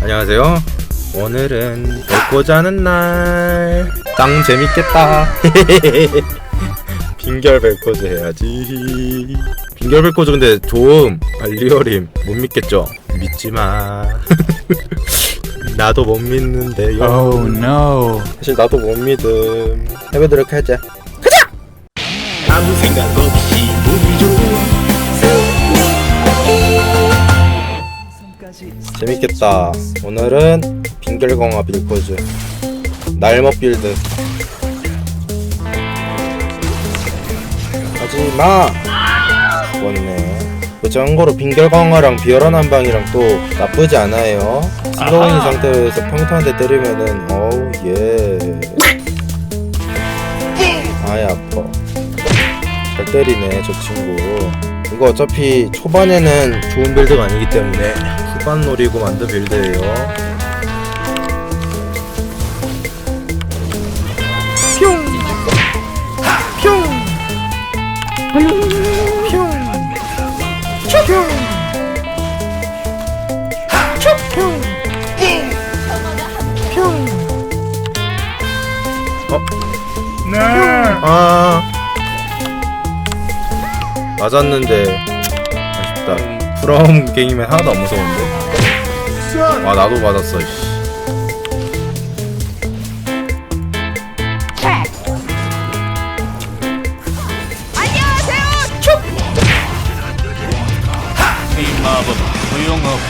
안녕하세요. 오늘은 벚꽃 자는 날. 땅 재밌겠다. 빙결 벚꽃 해야지. 빙결 벚꽃 근데 좀 발리어림 못 믿겠죠? 믿지 마. 나도 못 믿는데요. Oh no. 사실 나도 못 믿음. 해보도록 하자. 아무 생각 없이 운이 좋 재밌겠다. 오늘은 빙결광화 빌코즈 날먹 빌드. 하지마. 죽었네. 그 참고로 빙결광화랑 비열한 한방이랑 또 나쁘지 않아요. 슬로우인. 상태에서 평타한테 때리면은 어우 예. 아이 아파. 잘 때리네 저 친구. 이거 어차피 초반에는 좋은 빌드가 아니기 때문에 후반 노리고 만든 빌드예요. 뿅! 뿅! 뿅! 뿅! 뿅! 뿅! 어? 네. 아 맞았는데 아쉽다. 프롬 게임은 하나도 안 무서운데? 아 나도 맞았어 씨. 이 마법 소용없.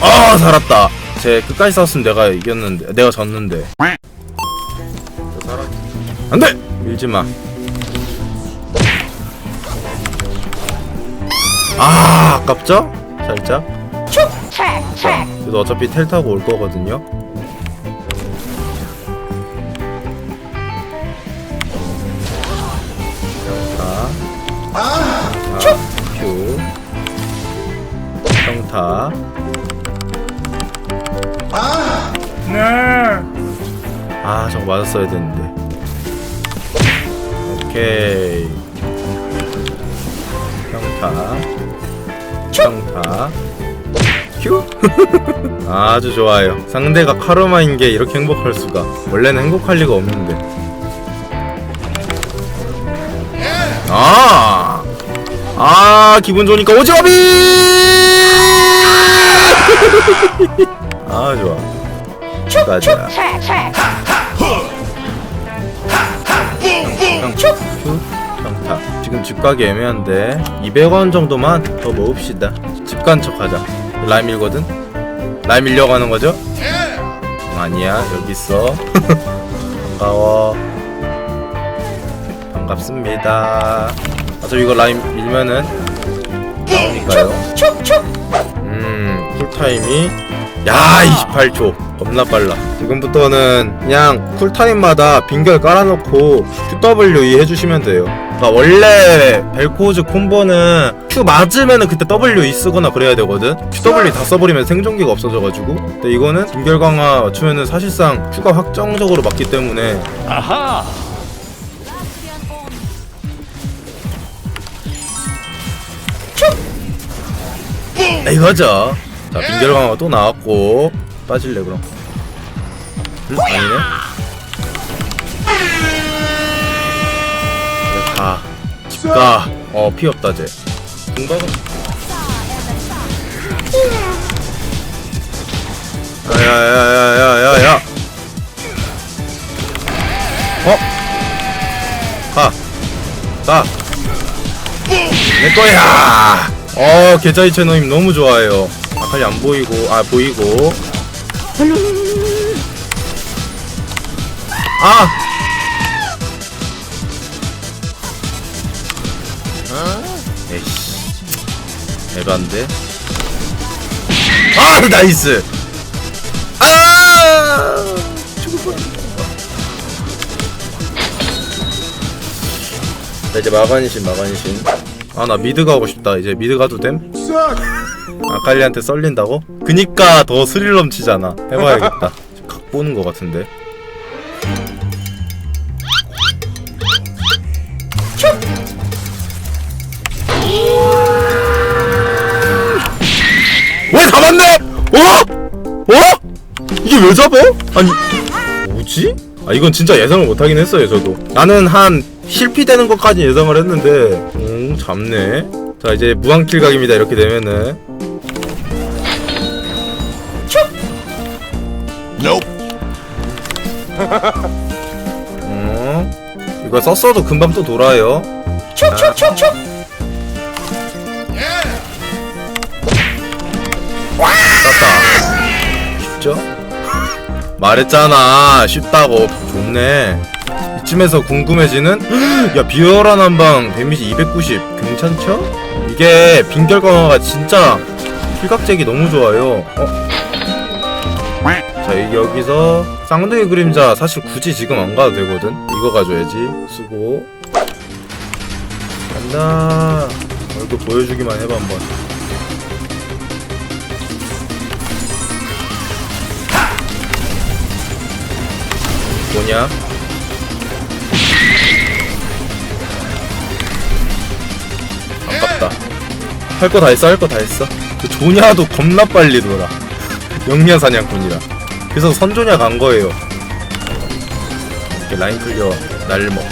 아 살았다 제 끝까지 싸웠으면 내가 이겼는데 내가 졌는데. 안돼! 밀지마. 아 아깝죠? 살짝? 자, 그래도 어차피 텔 타고 올 거거든요 맞았어야 되는데. 오케이. 평타. 평타. 큐. 아주 좋아요. 상대가 카르마인 게 이렇게 행복할 수가. 원래는 행복할 리가 없는데. 아, 아 기분 좋으니까 오지마비 아! 좋아. 가자 집 가기 애매한데 200원 정도만 더 모읍시다. 집 간 척 하자. 라임 밀거든? 라임 밀려고 하는 거죠? 어, 아니야 여기 있어. 반가워. 반갑습니다. 어차피 이거 라임 밀면은 나오니까요. 음 쿨타임이 야 28초. 겁나 빨라. 지금부터는 그냥 쿨타임마다 빙결 깔아놓고 QWE 해주시면 돼요 그러니까 원래 벨코즈 콤보는 Q 맞으면은 그때 WE 쓰거나 그래야 되거든? QW 다 써버리면 생존기가 없어져가지고. 근데 이거는 빙결 강화 맞추면은 사실상 Q가 확정적으로 맞기 때문에. 아하. 네, 이거죠. 자 빙결 강화 또 나왔고. 빠질래 그럼? 음? 아니네 집가 어피 없다 쟤 공박은 야야야야야야야 어? 가 가! 내 거야! 어, 계좌이 채널님 너무 좋아해요. 아칼리 안 보이고, 아, 보이고. 아! 에반데? 아, 나이스! 아! 죽을 뻔했네. 자, 이제 마간이신, 마간이신. 아, 나 미드 가고 싶다. 이제 미드 가도 됨? 아칼리한테 썰린다고? 그니까 더 스릴 넘치잖아. 해봐야겠다. 각 보는 것 같은데. 잡았네! 어? 어? 이게 왜 잡어? 아니 뭐지? 아 이건 진짜 예상을 못하긴 했어요 저도 나는 한 실패되는 것까지 예상을 했는데 음 잡네 자 이제 무한킬각입니다 이렇게 되면은 Nope. 음, 이거 썼어도 금방 또 돌아요 촉촉촉촉 쉽죠? 말했잖아. 쉽다고. 좋네. 이쯤에서 궁금해지는 야 비열한 한방 데미지 290 괜찮죠? 이게 빈결 강화가 진짜 필각잭이 너무 좋아요. 어? 자 여기- 여기서 쌍둥이 그림자 사실 굳이 지금 안 가도 되거든. 이거 가져야지. 쓰고. 간다. 얼굴 보여주기만 해봐 한번 뭐냐? 아깝다. 할 거 다 했어, 할 거 다 했어. 그 조냐도 겁나 빨리 돌아. 영리한 사냥꾼이라. 그래서 선조냐 간 거예요. 이렇게 라인 클리어 날먹.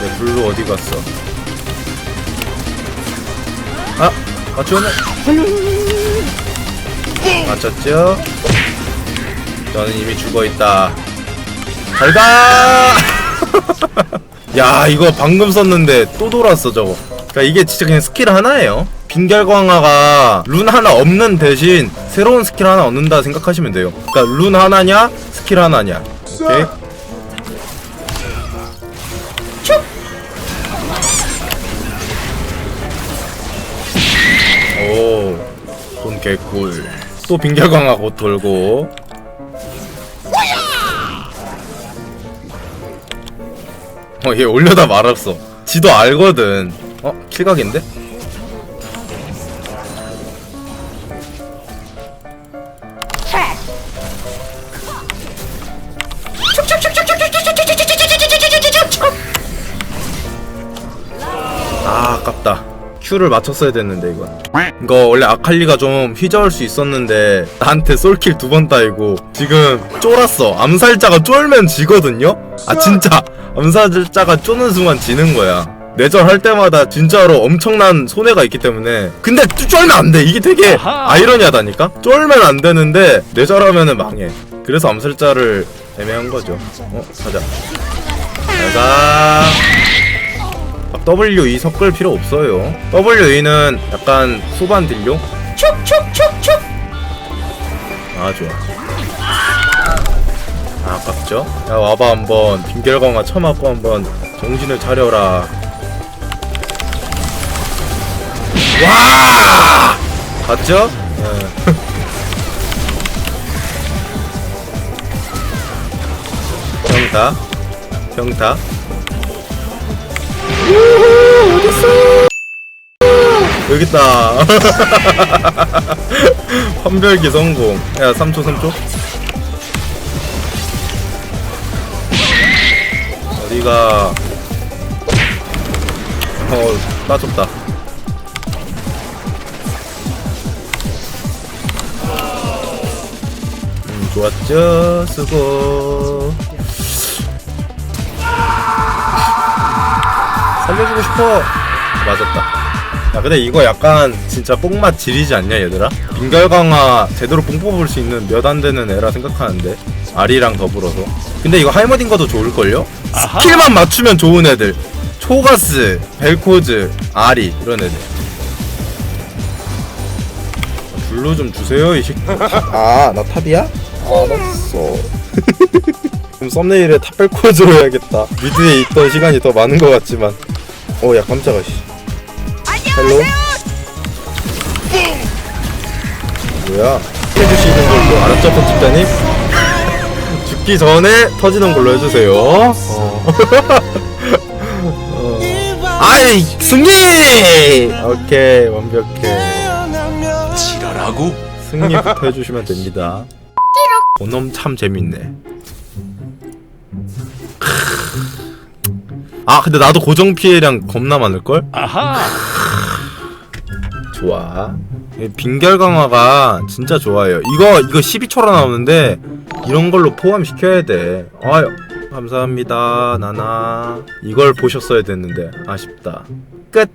내 블루 어디 갔어? 아, 맞췄네. 맞췄죠? 저는 이미 죽어 있다. 잘 가! 야, 이거 방금 썼는데 또 돌았어, 저거. 그니까 이게 진짜 그냥 스킬 하나예요. 빈결 강화가 룬 하나 없는 대신 새로운 스킬 하나 얻는다 생각하시면 돼요. 그니까 룬 하나냐, 스킬 하나냐. 오케이? 오, 돈 개꿀. 또곧 돌고. 어, 얘 올려다 말았어. 지도 알거든. 어, 킬각인데? 아, 아깝다. Q를 맞췄어야 됐는데, 이건. 이거 원래 아칼리가 좀 휘저을 수 있었는데, 나한테 솔킬 두 번 따이고, 지금 쫄았어. 암살자가 쫄면 지거든요? 아, 진짜. 암살자가 쪼는 순간 지는 거야. 내절 할 때마다 진짜로 엄청난 손해가 있기 때문에. 근데 쫄- 쫄면 안 돼. 이게 되게. 아이러니하다니까? 쫄면 안 되는데, 내절하면은 망해. 그래서 암살자를 애매한 거죠. 어, 가자. 가자. 막 WE 섞을 필요 없어요. WE는 약간 후반 딜용? 촉촉촉촉! 아, 좋아. 아, 아깝죠? 야, 와봐, 한번. 빈결강화 쳐맞고 한번 정신을 차려라. 와! 봤죠? 예. 평타. 평타. 여기 있다. 환별기 성공. 야, 3초, 3초. 어디가? 어, 따졌다. 음, 좋았죠? 수고. 살려주고 싶어. 맞았다. 야, 근데 이거 약간 진짜 뽕맛 지리지 않냐, 얘들아? 빙결 강화 제대로 뽕 뽑을 수 있는 몇 안 되는 애라 생각하는데. 아리랑 더불어서. 근데 이거 하이머딩거도 좋을걸요? 아하. 스킬만 맞추면 좋은 애들. 초가스, 벨코즈, 아리, 이런 애들. 블루 좀 주세요, 이 새끼. 아, 나 탑이야? 알았어. 그럼 썸네일에 탑벨코즈로 해야겠다. 미드에 있던 시간이 더 많은 것 같지만. 어, 야, 깜짝아, 씨. 헬로? 뭐야? 해주시는 걸로 알았죠, 편집자님? 죽기 전에 터지는 걸로 해주세요. 어. 어. 아이, 승리! 오케이, 완벽해. 지랄하고 승리부터 해주시면 됩니다. 본놈 참 재밌네. 아 근데 나도 고정 피해량 겁나 많을 걸? 아하 좋아 이 빈결 강화가 진짜 좋아요. 이거 이거 12초로 나오는데 이런 걸로 포함시켜야 돼. 아유 감사합니다 나나. 이걸 보셨어야 됐는데 아쉽다. 끝